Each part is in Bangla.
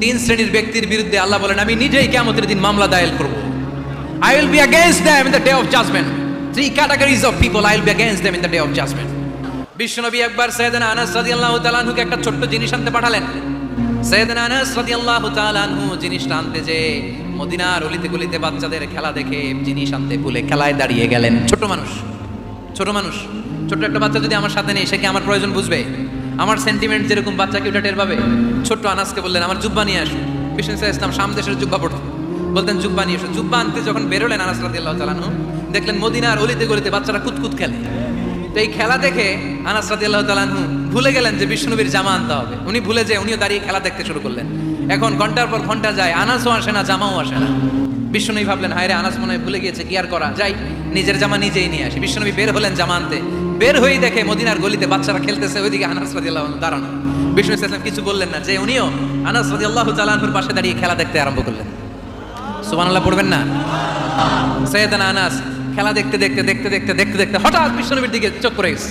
তিন শ্রেণির ব্যক্তির বিরুদ্ধে আল্লাহ বলেন, আমি নিজেই কেমতের দিন মামলা দায়ের করব। I will be against them in the day of judgment three categories of people I will be against them in the day of judgment বিশ্বনবী একবার সৈয়দনা আনাস রাদিয়াল্লাহু তাআলা আনহুকে একটা ছোট্ট জিনিস আনতে পাঠালেন। সৈয়দনা আনাস রাদিয়াল্লাহু তাআলা আনহু জিনিসটা আনতে যে মদিনার অলিতে গলিতে বাচ্চাদের খেলা দেখে জিনিস আনতে ভুলে খেলায় দাঁড়িয়ে গেলেন। ছোট মানুষ ছোট মানুষ, ছোট একটা বাচ্চা যদি আমার সাথে নেই, সে কি আমার প্রয়োজন বুঝবে? আমার সেন্টিমেন্ট যেরকম বাচ্চা কি ওটা টের পাবে, ছোট্ট আনাসকে বললেন, আমার জুব্বা নিয়ে আসুন বিষ্ণু ইসলাম ইসলাম সাম দেশের জুব্বা পড়তো বলতেন, জুব্বা নিয়ে এসো। জুব্বা আনতে যখন বেরোলেন আনাস রাদিয়াল্লাহু তাআলা আনহু, দেখলেন মদিনার অলিতে গলিতে বাচ্চারা কুতকুত খেলে। তো এই খেলা দেখে আনাস রাদিয়াল্লাহু তাআলা আনহু ভুলে গেলেন যে বিষ্ণুবীর জামা আনতে হবে। উনি ভুলে যে উনিও দাঁড়িয়ে খেলা দেখতে শুরু করলেন। এখন ঘণ্টার পর ঘণ্টা যায়, আনাসও আসে না, জামাও আসে না। বিষ্ণুনবী ভাবলেন, হায়রে, আনাস মনে হয় ভুলে গিয়েছে, কি আর করা? যাই, নিজের জামা নিজেই নিয়ে আসি। বিষ্ণুনবী বের হলেন জামা আনতে। বের হয়েই দেখে মদিনার গলিতে বাচ্চারা খেলতেছে, ওইদিকে আনাস রাদিয়াল্লাহু আনহু, দাঁড়ানো। বিষ্ণু ইসলাম কিছু বললেন না, যে উনিও আনাস রাদিয়াল্লাহু তাআলা আনহুর পাশে দাঁড়িয়ে খেলা দেখতে আরম্ভ করলেন। সুবহানাল্লাহ, পড়বেন না? সৈয়দানা আনাস খেলা দেখতে দেখতে দেখতে দেখতে দেখতে দেখতে হঠাৎ বিশ্বনবীর দিকে চোখ পড়ে গেছে।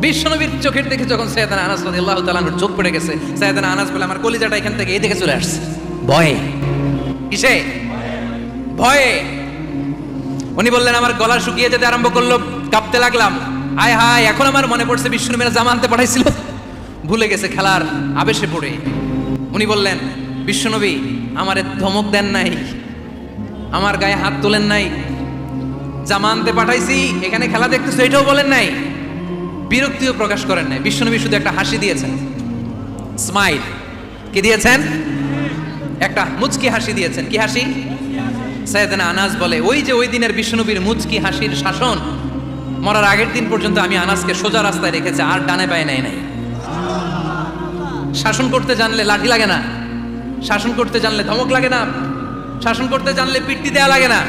বিশ্বনবীর চোখের দিকে যখন সৈয়দানা আনাস রাদিয়াল্লাহু তাআলা আনহুর চোখ পড়ে গেছে, সৈয়দানা আনাস বলে, আমার কলিজাটা এখান থেকে এই দিকে চলে আসছে। ভয়ে। কিসে? ভয়ে। উনি বললেন, আমার গলা শুকিয়ে যেতে আরম্ভ করল, কাঁপতে লাগলাম। আয় হায়, এখন আমার মনে পড়ছে বিষ্ণুনবীরা জামা আনতে পাঠাইছিল। ভুলে গেছে খেলার আবেশে পড়ে। উনি বললেন বিশ্বনবী আমারে ধমক দেন নাই, আমার গায়ে হাত তোলেন নাই, জামা আনতে পাঠাইছি, এখানে খেলা দেখতেছো, এটাও বলেন নাই, বিরক্তিও প্রকাশ করেন নাই। বিশ্বনবী শুধু একটা হাসি দিয়েছেন। স্মাইল। কি দিয়েছেন? একটা মুচকি হাসি দিয়েছেন। কি হাসি? সৈয়দনা আনাজ বলে, ওই যে ওই দিনের বিষ্ণুনবীর মুচকি হাসির শাসন মরার আগের দিন পর্যন্ত আমি আনাসকে সোজা রাস্তায় রেখেছি, আর ডানে পায়ে নেয় নাই। শাসন করতে জানলে লাঠি লাগে না, শাসন করতে জানলে ধমক লাগে না, শাসন করতে জানলে পিট্টি দেয়া লাগে না।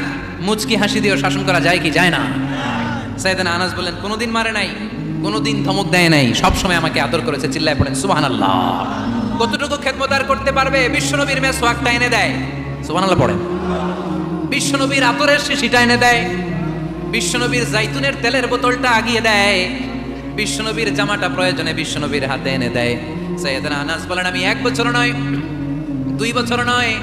মুচকি হাসি দিয়েও শাসন করা যায় কি যায় না। সাইদানা আনাস বললেন, কোনোদিন মারে নাই, কোনোদিন ধমক দেয় নাই, সব সময় আমাকে আদর করেছে, চিল্লায় পড়েন, সুবহানাল্লাহ। কতটুকু খেদমত আর করতে পারবে? বিশ্বনবীর মেয়ে সোয়াকটা এনে দেয়, সুবহানাল্লাহ পড়েন। বিশ্বনবীর আতরের শিশিটা এনে দেয় বিশ্বনবীর জাইতুনের তেলের বোতলটা আগিয়ে দেয়। বিশ্বনবীর জামাটা প্রয়োজনে বিশ্বনবীর হাতে এনে দেয়। সৈয়দনা আনাস বলেন, আমি এক বছর নয়, দুই বছর নয়,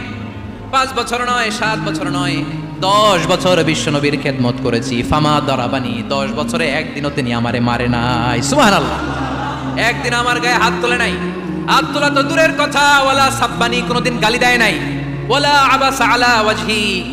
পাঁচ বছর নয়, সাত বছর নয়, দশ বছর বিশ্বনবীর খেদমত করেছি। ফামা দরাবানি, দশ বছরে একদিনও তিনি আমারে মারে নাই। সুবহানাল্লাহ। একদিন আমার গায়ে হাত তোলে নাই। হাত তোলা তো দূরের কথা। ওয়ালা সাব্বানি কোনোদিন গালি দেয় নাই। ওয়ালা আবাস আলা ওয়াজহি।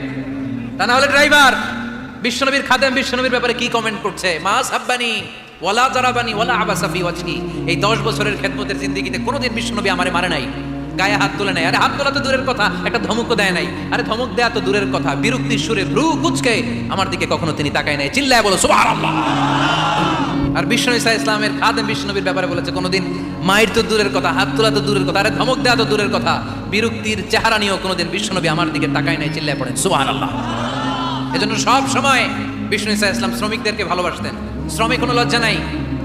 তা না হলে ড্রাইভার, বিশ্বনবীর খাদেম বিশ্বনবীর ব্যাপারে কি কমেন্ট করছে? মা সাব্বানি, ওয়ালা জারাবানি, ওয়ালা আবাসাফি ওয়াজহি এই দশ বছরের খেদমতের জিন্দিগিতে কোনোদিন বিশ্বনবী আমারে মারে নাই, গায়ে হাত তোলে নাই। আরে হাত তোলা তো দূরের কথা, একটা ধমকও দেয় নাই। আরে ধমক দেয়া তো দূরের কথা। বিরক্তির সুরে ভ্রু কুচকে আমার দিকে কখনো তিনি তাকায় নাই। চিল্লায় বলো, সুবহানাল্লাহ। আর বিষ্ণু ইসা ইসলামের খাদেম বিষ্ণুনবীর ব্যাপারে বলেছে, কোনোদিন মায়ের তো দূরের কথা, হাত তোলা তো দূরের কথা, আরে ধমক দেওয়া তো দূরের কথা। বিরক্তির চেহারা নিয়েও কোনোদিন বিষ্ণুনবী আমার দিকে তাকায় নাই, চিল্লায় পড়েন। সুবহানাল্লাহ। এজন্য সব সময় বিষ্ণু ইসা ইসলাম শ্রমিকদেরকে ভালোবাসতেন। শ্রমিক কোনো লজ্জা নাই,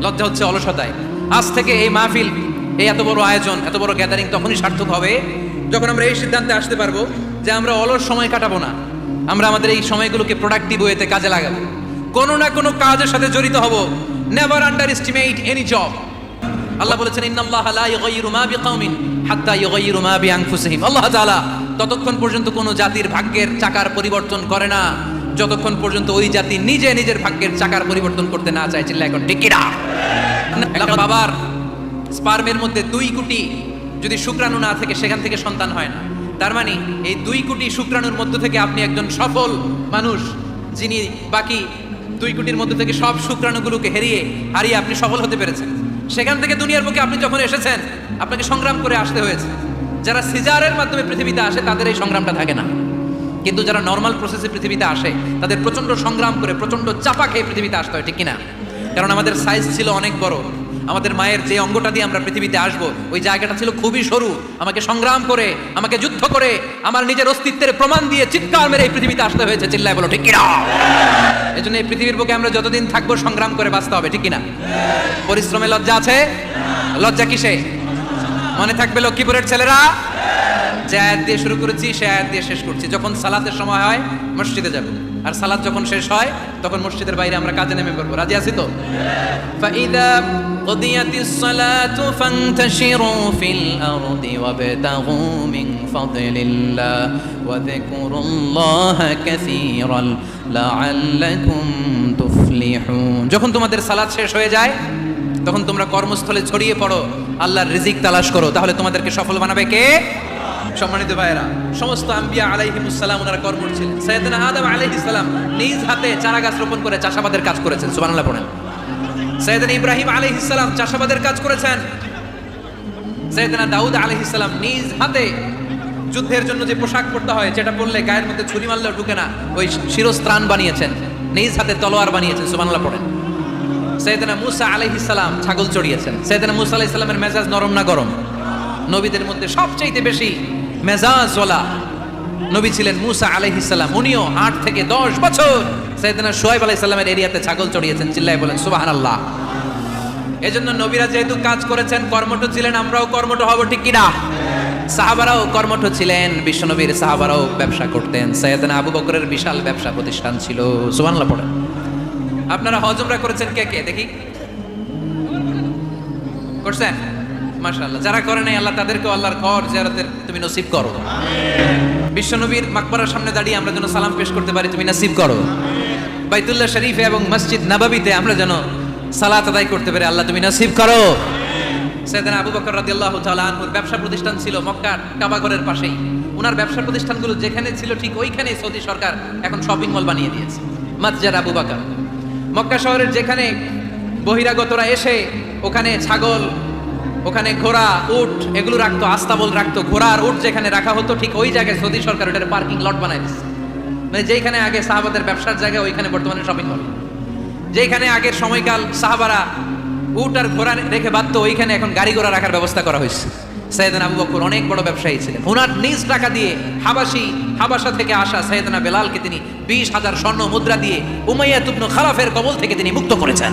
লজ্জা হচ্ছে অলসতায়। আজ থেকে এই মাহফিল, এই এত বড় আয়োজন, এত বড় গ্যাদারিং তখনই সার্থক হবে, যখন আমরা এই সিদ্ধান্তে আসতে পারব যে আমরা অলস সময় কাটাবো না। আমরা আমাদের এই সময়গুলোকে প্রোডাক্টিভ ওয়েতে কাজে লাগাবো। কোনো না কোনো কাজের সাথে জড়িত হব। Never underestimate any job আল্লাহ বলেছেন, ইন্নাল্লাহ লা ইউগাইয়িরু মা বিকাউমিন হাত্তা ইউগাইয়িরু মা বিআনফুসিহিম। আল্লাহ তাআলা ততক্ষণ পর্যন্ত কোনো জাতির ভাগ্যের চাকার পরিবর্তন করে না। যতক্ষণ পর্যন্ত ওই জাতি নিজে নিজের ভাগ্যের চাকার পরিবর্তন করতে না চায় চিল্লা এখন ঠিক কিনা? বাবার স্পার্মের মধ্যে দুই কোটি যদি শুক্রাণু না থাকে সেখান থেকে সন্তান হয় না। তার মানে এই দুই কোটি শুক্রাণুর মধ্য থেকে আপনি একজন সফল মানুষ যিনি বাকি দুই কোটির মধ্যে থেকে সব শুক্রাণুগুলোকে হেরিয়ে হারিয়ে আপনি সফল হতে পেরেছেন। সেখান থেকে দুনিয়ার বুকে আপনি যখন এসেছেন, আপনাকে সংগ্রাম করে আসতে হয়েছে। যারা সিজারের মাধ্যমে পৃথিবীতে আসে, তাদের এই সংগ্রামটা থাকে না। কিন্তু যারা নর্মাল প্রসেসে পৃথিবীতে আসে, তাদের প্রচণ্ড সংগ্রাম করে, প্রচণ্ড চাপা খেয়ে পৃথিবীতে আসতে হয়, ঠিক কিনা? কারণ আমাদের সাইজ ছিল অনেক বড়। আমাদের মায়ের যে অঙ্গটা দিয়ে আমরা পৃথিবীতে আসব, ওই জায়গাটা ছিল খুবই সরু। আমাকে সংগ্রাম করে, আমাকে যুদ্ধ করে, আমার নিজের অস্তিত্বের প্রমাণ দিয়ে চিৎকার মেরে এই পৃথিবীতে আসতে হয়েছে। চিল্লায় বলো, ঠিক কিনা? এই জন্য এই পৃথিবীর বুকে আমরা যতদিন থাকব সংগ্রাম করে বাঁচতে হবে, ঠিক কিনা? পরিশ্রমে লজ্জা আছে? লজ্জা কিসে? মনে থাকবে লক্ষ্মীপুরের ছেলেরা? যে আয়াত দিয়ে শুরু করেছি, সে আয়াত দিয়ে শেষ করছি। যখন সালাতের সময় হয়, মসজিদে যাব। আর সালাত যখন শেষ হয় তখন মসজিদের বাইরে আমরা কাজে নেমে পড়বো রাজি আছি তো فإذا قضيت الصلاة فانتشروا في الأرض وابتغوا من فضل الله وذكروا الله كثيرا لعلكم تفلحون যখন তোমাদের সালাত শেষ হয়ে যায় তখন তোমরা কর্মস্থলে ছড়িয়ে পড়ো আল্লাহর রিজিক তালাশ করো তাহলে তোমাদেরকে সফল বানাবে কে সম্মানিত ভাইয়েরা, সমস্ত আম্বিয়া আলাইহিমুসালাম ওনারা কর্মঠ ছিলেন। সৈয়দনা আদম আলাইহিস সালাম নিজ হাতে চারা গাছ রোপণ করে চাষাবাদের কাজ করেছেন, সুবহানাল্লাহ পড়েন। সৈয়দনা ইব্রাহিম আলাইহিস সালাম চাষাবাদের কাজ করেছেন। সৈয়দনা দাউদ আলাইহিস সালাম নিজ হাতে যুদ্ধের জন্য যে পোশাক পরতে হয়, যেটা পরলে গায়ের মধ্যে ছুরি মারলেও ঢুকে না, ওই শিরস্ত্রাণ বানিয়েছেন, নিজ হাতে তলোয়ার বানিয়েছেন, সুবহানাল্লাহ পড়েন। সৈয়দনা মুসা আলাইহিস সালাম ছাগল চড়িয়েছেন। সৈয়দনা মুসা আলাইহিস সালামের মেজাজ নরম না গরম? নবীদের মধ্যে সবচাইতে বেশি মেজাজওয়ালা নবী ছিলেন মুসা আলাইহিস সালাম। উনিও আট থেকে দশ বছর সৈয়দনা সোহেব আলাইহিস সালামের এরিয়াতে ছাগল চড়িয়েছেন, চিল্লায় বলেন, সুবহানাল্লাহ। এজন্য নবীরা যেহেতু কাজ করেছেন, কর্মঠ ছিলেন, আমরাও কর্মঠ হব, ঠিক কিনা? সাহাবারাও কর্মঠ ছিলেন, বিশ্বনবীর সাহাবারাও ব্যবসা করতেন। সৈয়দনা আবু বকরের বিশাল ব্যবসা প্রতিষ্ঠান ছিল। সুবহানাল্লাহ, পড়েন। আপনারা হজমরা করেছেন কে কে? দেখি। করছেন? মাশাআল্লাহ। যারা করে নাই, আল্লাহ তাদেরকে আল্লাহর ঘর জিয়ারতের তুমি নসিব করো। বিশ্বনবীর মাকবরার সামনে দাঁড়িয়ে আমরা যেন সালাম পেশ করতে পারি, তুমি নসিব করো। বাইতুল্লাহ শরীফে এবং মসজিদ নাবাবিতে আমরা যেন সালাত আদায় করতে পারি, আল্লাহ তুমি নসিব করো। সেদিন আবু বকর রাদিয়াল্লাহু তাআলা আনহুর ব্যবসা প্রতিষ্ঠান ছিল মক্কার কাবাগরের পাশেই। ওনার ব্যবসা প্রতিষ্ঠানগুলো যেখানে ছিল ঠিক ওইখানেই সৌদি সরকার এখন শপিং মল বানিয়ে দিয়েছে, মাতজার আবু বকর। মক্কা শহরের যেখানে বহিরাগতরা এসে ওখানে ছাগল ওখানে ঘোড়া, উট, এগুলো রাখতো আস্তাবল রাখতো। ঘোড়া আর উট যেখানে রাখা হতো, ঠিক ওই জায়গায় সৌদি সরকার ওটার পার্কিং লট বানাই দিচ্ছে মানে যেখানে আগে সাহাবাদের ব্যবসার জায়গা, ওইখানে বর্তমানে শপিং মল যেখানে আগের সময়কাল সাহাবারা উট আর ঘোড়া রেখে বাঁধতো ওইখানে এখন গাড়ি ঘোড়া রাখার ব্যবস্থা করা হয়েছে। সৈয়দনা আবু বকর অনেক বড় ব্যবসায়ী ছিলেন। ওনার নিজ টাকা দিয়ে হাবাসি, হাবাসা থেকে আসা সৈয়দনা বেলালকে তিনি বিশ হাজার স্বর্ণ মুদ্রা দিয়ে উমাইয়া তুবনু খালাফের কবল থেকে তিনি মুক্ত করেছেন।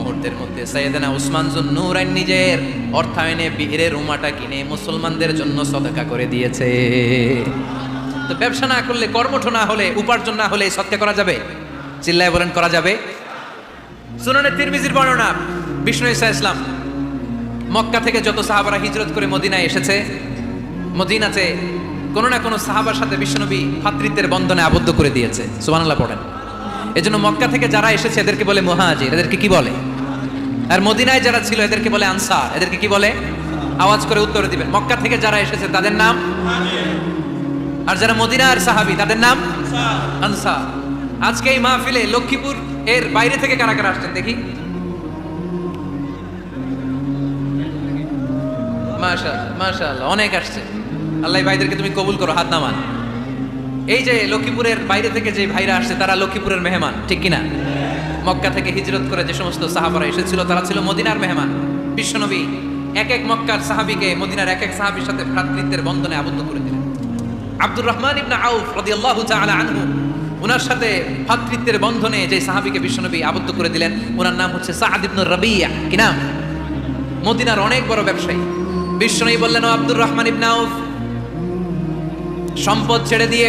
মুহূর্তের মধ্যে সৈয়দনা উসমান জুন্নুরাইন নিজের অর্থায়নে বীরে রুমাটা কিনে মুসলমানদের জন্য সদকা করে দিয়েছে। তো ব্যবসা না করলে, কর্মঠ না হলে, উপার্জন না হলে সত্যি করা যাবে? চিল্লায় বলেন, করা যাবে? সুনানের তিরমিজির বর্ণনা, বিষ্ণু ইসা ইসলাম, মক্কা থেকে যত সাহাবারা হিজরত করে মদিনায় এসেছে, মদিনাতে কোনো না কোনো সাহাবার সাথে বিশ্বনবী ভাতৃত্বের বন্ধনে আবদ্ধ করে দিয়েছে। সুবহানাল্লাহ, পড়েন। এজন্য মক্কা থেকে যারা এসেছে, এদেরকে বলে মুহাজির, এদেরকে কি বলে? আর মদিনায় যারা ছিল, এদেরকে বলে আনসার। এদেরকে কি বলে? আওয়াজ করে উত্তর দিবেন। মক্কা থেকে যারা এসেছে, তাদের নাম? আর যারা মদিনার সাহাবি, তাদের নাম? আনসার। আজকে এই মাহফিলে লক্ষ্মীপুর এর বাইরে থেকে কারা কারা আসছেন দেখি? মাশাআল্লাহ অনেক আসছে। আল্লাহ ভাইদেরকে তুমি কবুল করো, হাত নামান। এই যে লক্ষ্মীপুরের বাইরে থেকে যে ভাইরা আসছে, তারা লক্ষ্মীপুরের মেহমান, ঠিক কিনা? মক্কা থেকে হিজরত করে যে সমস্ত সাহাবারা এসেছিল, তারা ছিল মদিনার মেহমান। বিশ্বনবী এক এক মক্কার সাহাবিকে মদিনার এক এক সাহাবির সাথে ভ্রাতৃত্বের বন্ধনে আবদ্ধ করে দিলেন। আব্দুর রহমান ইবনা আউফ রাদিয়াল্লাহু আনহু ওনার সাথে ভ্রাতৃত্বের বন্ধনে যে সাহাবিকে বিশ্বনবী আবদ্ধ করে দিলেন ওনার নাম হচ্ছে সাআদ ইবনুর রাবিয়া। কি নাম? মদিনার অনেক বড় ব্যবসায়ী। বিশ্বনবী বললেন আব্দুর রহমান ইবনা আউফ, সম্পদ ছেড়ে দিয়ে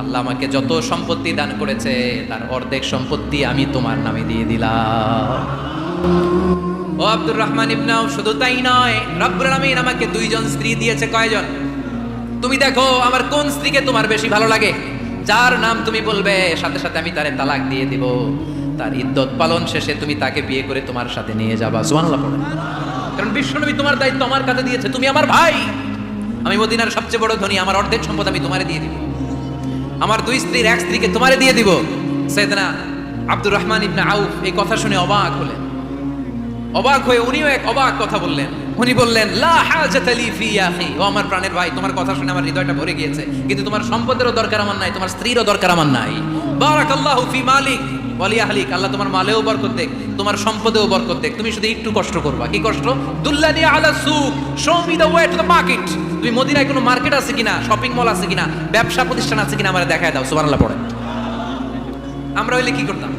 আল্লাহ আমাকে যত সম্পত্তি দান করেছে, তার অর্ধেক সম্পত্তি আমি তোমার নামে দিয়ে দিলাম। ও আব্দুর রহমান ইবনাও শুধু তাই নয়, রব্বুল আলামিন আমাকে দুইজন স্ত্রী দিয়েছে, কয়জন? তুমি দেখো আমার কোন স্ত্রীকে তোমার বেশি ভালো লাগে? যার নাম তুমি বলবে, সাথে সাথে আমি তারে তালাক দিয়ে দিব। তার ইদ্যত পালন শেষে তুমি তাকে বিয়ে করে তোমার সাথে নিয়ে যাবা। সুবহানাল্লাহ কারণ বিশ্বনবী তোমার দায়িত্ব আমার কাছে দিয়েছে, তুমি আমার ভাই। আমি মদিনার সবচেয়ে বড় ধনী, আমার অর্ধেক সম্পদ আমি তোমারে দিয়ে দিব। আমার দুই স্ত্রীর এক স্ত্রীকে তোমারে দিয়ে দিব। সৈয়দনা আব্দুর রহমান ইবনে আউফ এই কথা শুনে অবাক হলেন। অবাক হয়ে উনিও এক অবাক কথা বললেন। উনি বললেন, লা ও আমার প্রাণের ভাই, তোমার কথা শুনে আমার হৃদয়টা ভরে গিয়েছে। কিন্তু তোমার সম্পদেরও দরকার আমার নাই, তোমার স্ত্রীরও দরকার আমার নাই। বারাকাল্লাহু ফি মালিক ওয়ালি আহলিক। আল্লাহ তোমার মালেও বরকত দেখ, তোমার সম্পদেও বরকত দেখ। তুমি শুধু একটু কষ্ট করবা। কি কষ্ট? দুল্লানি আলা সুক। Show me way to the market তুমি মদিনায় কোনো মার্কেট আছে কিনা, শপিং মল আছে কিনা, ব্যবসা প্রতিষ্ঠান আছে কিনা আমারে দেখায় দাও, সুবহানাল্লাহ পড়ে। আমরা হইলে কি করতাম?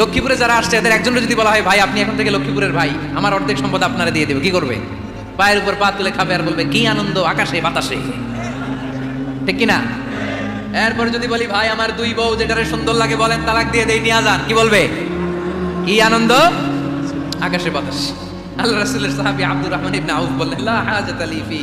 লক্ষ্মীপুরে যারা আসছে, এদের একজনের যদি বলা হয়, ভাই, আপনি এখন থেকে লক্ষ্মীপুরের ভাই, আমার অর্ধেক সম্পদ আপনারা দিয়ে দেবে। কি করবে? পায়ের উপর পা তুলে খাবে আর বলবে, কি আনন্দ, আকাশে, বাতাসে। ঠিক কিনা? এরপর যদি বলি, ভাই, আমার দুই বউ যেটারে সুন্দর লাগে বলেন, তালাক দিয়ে দেই, নিয়ে যান। কি বলবে? কি আনন্দ, আকাশে, বাতাস। আল্লাহ রাসূলের সাহাবী আব্দুর রহমান ইবনে আউফ বললেন, লা হাজাত আলি ফি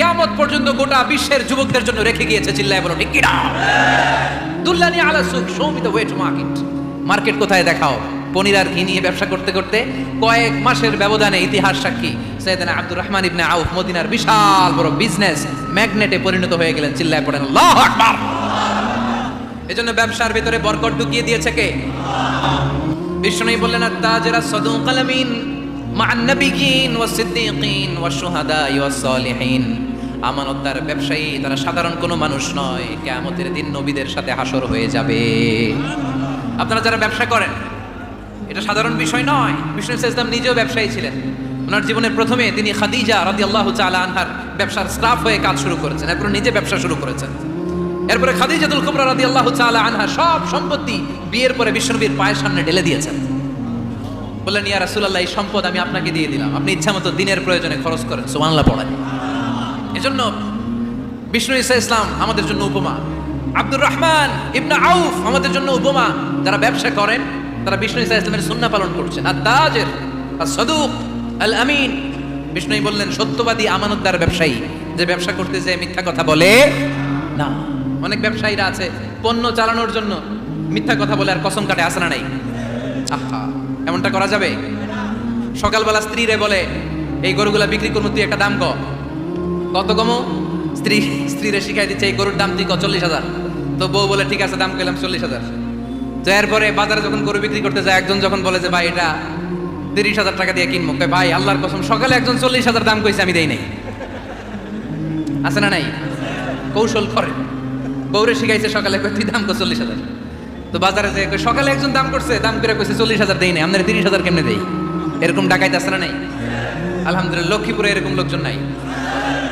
কেমন পর্যন্ত গোটা বিশ্বের যুবকদের জন্য রেখে গিয়েছে চিল্লায় বলো, ঠিক কিনা দুল্লানি আলা সুক show me way to market market কোথায় দেখাও? পনির আর ঘি নিয়ে ব্যবসা করতে করতে কয়েক মাসের ব্যবধানে ইতিহাস সাক্ষী। সৈয়দনা আব্দুর রহমান ইবনে আউফ, মদিনার বিশাল বড় বিজনেস ম্যাগনেটে পরিণত হয়ে গেলেন, চিল্লায় পড়েন, আল্লাহু আকবার! ব্যবসার ভিতরে বরকত ঢুকিয়ে দিয়েছে কে? বিষ্ণু বললেন তাজরা সদুক আলামিন মা নবিয়িন ওয়াস সিদ্দিকিন ওয়াস শুহাদা সালিহিন। আমানতদার ব্যবসায়ী, তারা সাধারণ কোনো মানুষ নয়। কিয়ামতের দিন নবীদের সাথে হাসর হয়ে যাবে। আপনারা যারা ব্যবসা করেন, এটা সাধারণ বিষয় নয়। বিষ্ণু ইসলাম নিজেও ব্যবসায়ী ছিলেন। ওনার জীবনের প্রথমে তিনি খাদিজা রাদিয়াল্লাহু তাআলা আনহার ব্যবসার স্টাফ হয়ে কাজ শুরু করেছেন। এরপর নিজে ব্যবসা শুরু করেছেন। এরপরে খাদিজা খাদিজাতুল কুবরা রাদিয়াল্লাহু তাআলা আনহা সব সম্পত্তি বিয়ের পরে বিশ্বনবীর পায়ের সামনে ঢেলে দিয়েছেন। বললেন, ইয়া রাসুল্লাহ এই সম্পদ আমি আপনাকে দিয়ে দিলাম। আপনি ইচ্ছামতো দিনের প্রয়োজনে খরচ করেন, সুবহানাল্লাহ, পড়েন। এজন্য বিষ্ণু ইসা ইসলাম আমাদের জন্য উপমা। আব্দুর রহমান ইবনা আউফ আমাদের জন্য উপমা। যারা ব্যবসা করেন, তারা বিষ্ণু ইসা ইসলামের সুন্না পালন করছেন। আর তাজের, আর সদুক, আল আমিন। বিষ্ণুই বললেন, সত্যবাদী আমানতদার ব্যবসায়ী, যে ব্যবসা করতে যে মিথ্যা কথা বলে না। অনেক ব্যবসায়ীরা আছে, পণ্য চালানোর জন্য মিথ্যা কথা বলে, আর কসম কাটে আসে না নাই। আহা, এমনটা করা যাবে? সকালবেলা স্ত্রীরে বলে, এই গরুগুলা বিক্রি করব, তুই একটা দাম ক। কত কমো? স্ত্রী, স্ত্রীরে শিখাই দিচ্ছে, এই গরুর দাম তুই ক চল্লিশ হাজার। তো বউ বলে, ঠিক আছে, দাম কইলাম চল্লিশ হাজার। তো এরপরে বাজারে যখন গরু বিক্রি করতে যায়, একজন যখন বলে যে, ভাই, এটা তিরিশ হাজার টাকা দিয়ে কিনবো। ভাই, আল্লাহর কসম, সকালে একজন চল্লিশ হাজার দাম কইছে, আমি দেই নাই। আছে না নাই? কৌশল করে। বউরে শিখাইছে সকালে তুই দাম কর চল্লিশ হাজার। তো বাজারে যে সকালে একজন দাম করছে, দাম করে কইছে চল্লিশ হাজার দেই নাই, আপনার তিরিশ হাজার কেমনে দেই? এরকম ডাকাইতে আছে না নাই? আলহামদুলিল্লাহ, লক্ষ্মীপুরে এরকম লোকজন নাই।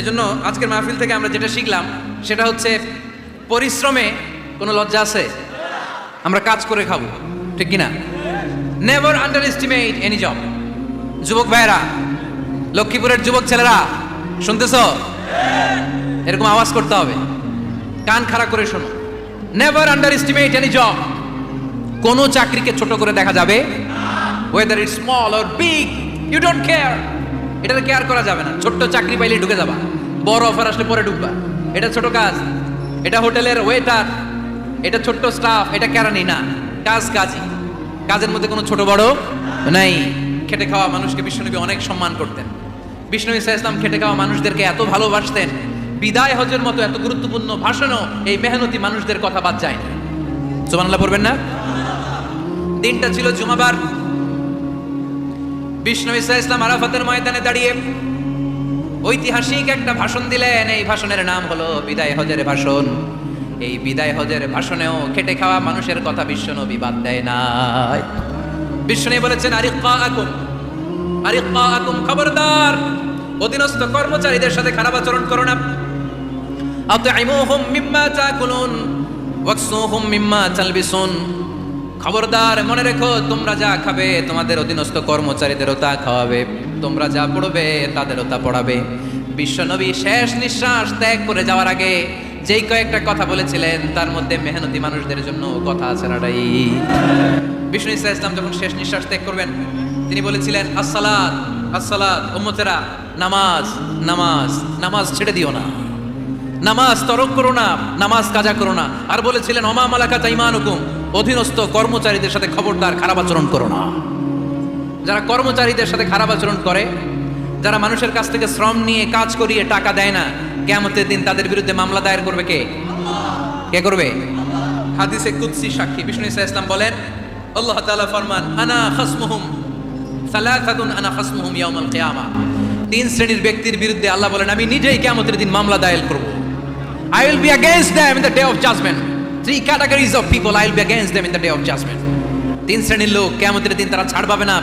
এজন্য আজকের মাহফিল থেকে আমরা যেটা শিখলাম, সেটা হচ্ছে পরিশ্রমে কোনো লজ্জা আছে? আমরা কাজ করে খাব, ঠিক কিনা? Never underestimate any job যুবক ভাইরা লক্ষ্মীপুরের যুবক ছেলেরা, শুনতেছ? এরকম আওয়াজ করতে হবে। কান খাড়া করে শোনো। Never underestimate any job কোনো চাকরিকে ছোট করে দেখা যাবে? Whether it small or big you don't care এটা কেয়ার করা যাবে না। ছোট্ট চাকরি পাইলে ঢুকে যাবা। বড় অফার আসলে পরে ঢুকবা। এটা ছোট কাজ। এটা হোটেলের ওয়েটার এটা ছোট্ট স্টাফ এটা কেরানি না। কাজ কাজই। কাজের মধ্যে কোনো ছোট বড় নাই। খেটে খাওয়া মানুষকে বিষ্ণুনবী অনেক সম্মান করতেন। বিষ্ণু ইসা ইসলাম খেটে খাওয়া মানুষদেরকে এত ভালোবাসতেন। বিদায় হজের মতো এত গুরুত্বপূর্ণ ভাষণও এই মেহনতি মানুষদের কথা বাদ যায় না। পড়বেন না? দিনটা ছিল জুমাবার। বিষ্ণু ইসা ইসলাম আরাফাতের ময়দানে দাঁড়িয়ে ঐতিহাসিক একটা ভাষণ দিলেন। এই ভাষণের নাম হলো বিদায় হজের ভাষণ। এই বিদায় হজের ভাষণেও খেটে খাওয়া মানুষের কথা বিশ্বনবী বাদ দেয় নাই। বিশ্বনবী বলেছেন আরিফা আকুম আরিফা আকুম খবরদার। অধীনস্থ কর্মচারীদের সাথে খারাপ আচরণ করো না। আতইমুহুম মিম্মা তাকুলুন, ওয়াকসুহুম মিম্মা তালবিসুন। খবরদার, মনে রেখো তোমরা যা খাবে, তোমাদের অধীনস্থ কর্মচারীদেরও তা খাওয়াবে। তোমরা যা পড়বে, তাদেরও তা পড়াবে। বিশ্বনবী শেষ নিঃশ্বাস ত্যাগ করে যাওয়ার আগে যেই কয়েকটা কথা বলেছিলেন, তার মধ্যে মেহনতি মানুষদের জন্য কথা আছে নাটাই বিষ্ণু ইসা ইসলাম যখন শেষ নিঃশ্বাস ত্যাগ করবেন, তিনি বলেছিলেন, আসসালাত আসসালাত, উম্মতেরা, নামাজ নামাজ নামাজ ছেড়ে দিও না। নামাজ তরক করো না, নামাজ কাজা করো না। আর বলেছিলেন অমা মালাকা চাইমান হুকুম অধীনস্থ কর্মচারীদের সাথে খবরদার খারাপ আচরণ করো না। যারা কর্মচারীদের সাথে খারাপ আচরণ করে, যারা মানুষের কাছ থেকে শ্রম নিয়ে কাজ করিয়ে টাকা দেয় না কেমতের দিন তাদের বিরুদ্ধে মামলা দায়ের করবে কে? কে করবে? হাদিসে কুৎসি সাক্ষী, বিষ্ণু ইসা ইসলাম বলেন, আল্লাহ তাআলা ফরমান, আনা খাসমুহুম, সালাসাতুন আনা খাসমুহুম ইয়াউমাল কিয়ামা। তিন শ্রেণির ব্যক্তির বিরুদ্ধে আল্লাহ বলেন, আমি নিজেই কিয়ামতের দিন মামলা দায়ের করব। I will be against them in the day of judgment. Three categories of will be against them in the day of judgment. তিন শ্রেণির লোক কেমতের দিন তারা ছাড় পাবে না।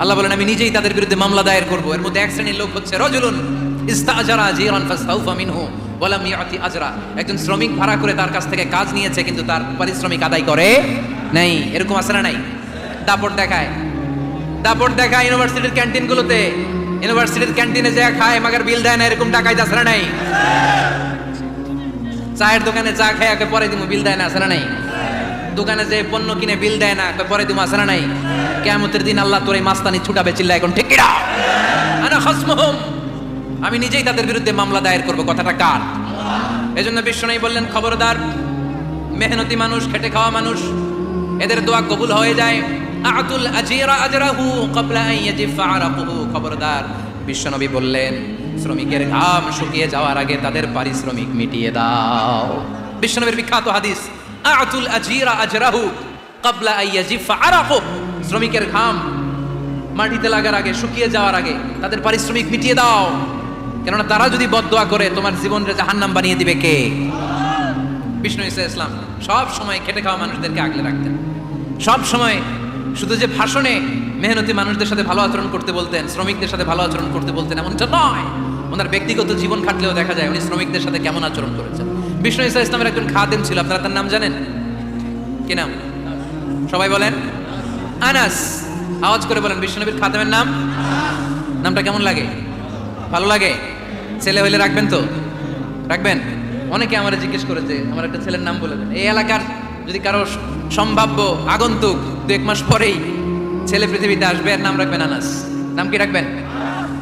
আল্লাহ বলেন, আমি নিজেই তাদের বিরুদ্ধে মামলা দায়ের করব। এর মধ্যে এক শ্রেণির লোক হচ্ছে রজুলুন। ইস্তাজারা জিরান ফাস্তাউফা মিনহু ওয়ালাম ইয়াতি আজরা। একজন শ্রমিক ভাড়া করে তার কাছ থেকে কাজ নিয়েছে, কিন্তু তার পারিশ্রমিক আদায় করে নাই। এরকম না নাই? দাপট দেখায়। দাপট দেখায় ইউনিভার্সিটির ক্যান্টিনগুলোতে। ইউনিভার্সিটির ক্যান্টিনে যা খায়, মাগার বিল দেয় না, এরকম আছে না নাই? চায়ের দোকানে চা খায় ওকে পরে দিমু, বিল দেয় না না নাই? দোকানে যে পণ্য কিনে বিল দেয় না পরে আছে না নাই? কেমতের দিন আল্লাহ তোর এই মাস্তানি ছুটাবে চিল্লা এখন ঠিক আমি নিজেই তাদের বিরুদ্ধে মামলা দায়ের করব, কথাটা কার? এই এজন্য বিশ্বনাই বললেন, খবরদার, মেহনতি মানুষ, খেটে খাওয়া মানুষ, এদের দোয়া কবুল হয়ে যায়। আতুল আজিরা আজরাহু ক্বাবলা আন ইয়াজিফা আরাকুহু খবরদার, বিশ্বনবী বললেন শ্রমিকের ঘাম শুকিয়ে যাওয়ার আগে তাদের পারিশ্রমিক মিটিয়ে দাও। বিশ্বনবীর বিখ্যাত হাদিস, আতুল আজিরা আজরাহু ক্বাবলা আন ইয়াজিফা আরাকুহু শ্রমিকের ঘাম মাটিতে লাগার আগে, শুকিয়ে যাওয়ার আগে তাদের পারিশ্রমিক মিটিয়ে দাও। কেননা তারা যদি বদদোয়া করে, তোমার জীবনকে জাহান্নাম বানিয়ে দিবে কে? বিষ্ণু ইসা ইসলাম সব সময় খেটে খাওয়া মানুষদেরকে আগলে রাখতেন। সব সময় শুধু যে ভাষণে মেহনতি মানুষদের সাথে ভালো আচরণ করতে বলতেন, শ্রমিকদের সাথে ভালো আচরণ করতে বলতেন এমনটা নয়। ওনার ব্যক্তিগত জীবন খাটলেও দেখা যায় উনি শ্রমিকদের সাথে কেমন আচরণ করেছেন। বিষ্ণু ইসা ইসলামের একজন খাদেম ছিল, আপনারা তার নাম জানেন? কি নাম? সবাই বলেন? আনাস। আওয়াজ করে বলেন বিষ্ণুনবীর খাদেমের নাম? নামটা কেমন লাগে? ভালো লাগে? ছেলে হইলে রাখবেন তো? রাখবেন? অনেকে আমার জিজ্ঞেস করেছে আমার একটা ছেলের নাম বলে দেন। এই এলাকার যদি কারও সম্ভাব্য আগন্তুক দু এক মাস পরেই ছেলে পৃথিবীতে আসবে আর নাম রাখবেন আনাস। নাম কি রাখবেন?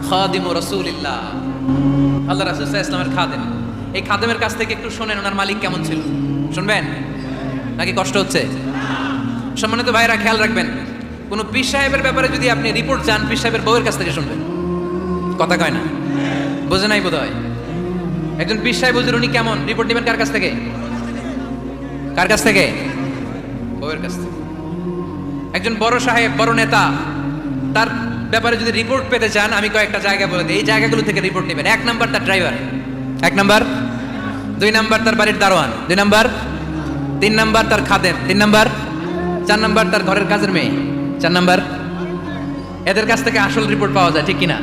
খাদিম রসুলিল্লাহ। আল্লাহ রাসুল ইসলামের খাদেম। এই খাদেমের কাছ থেকে একটু শোনেন ওনার মালিক কেমন ছিল। শুনবেন? নাকি কষ্ট হচ্ছে? সম্মানিত ভাইরা, খেয়াল রাখবেন, কোন পীর সাহেবের ব্যাপারে যদি আপনি রিপোর্ট চান, পীর সাহেবের বউয়ের কাছ থেকে শুনবেন। কথা কয় না? বোঝে নাই বোধ হয় একজন পীর সাহেব হুজুর, উনি কেমন? রিপোর্ট নেবেন কার কাছ থেকে? কার কাছ থেকে? বউয়ের কাছ থেকে। একজন বড় সাহেব, বড় নেতা, তার ব্যাপারে যদি রিপোর্ট পেতে চান, আমি কয়েকটা জায়গা বলে দিই। এই জায়গাগুলো থেকে রিপোর্ট নেবেন। এক নাম্বার তার ড্রাইভার এক নাম্বার দুই নাম্বার তার বাড়ির দারোয়ান, দুই নাম্বার তিন নাম্বার তার খাদেম, তিন নাম্বার চার নাম্বার তার ঘরের কাজের মেয়ে, চার নাম্বার এদের কাছ থেকে আসল রিপোর্ট পাওয়া যায়, ঠিক কিনা?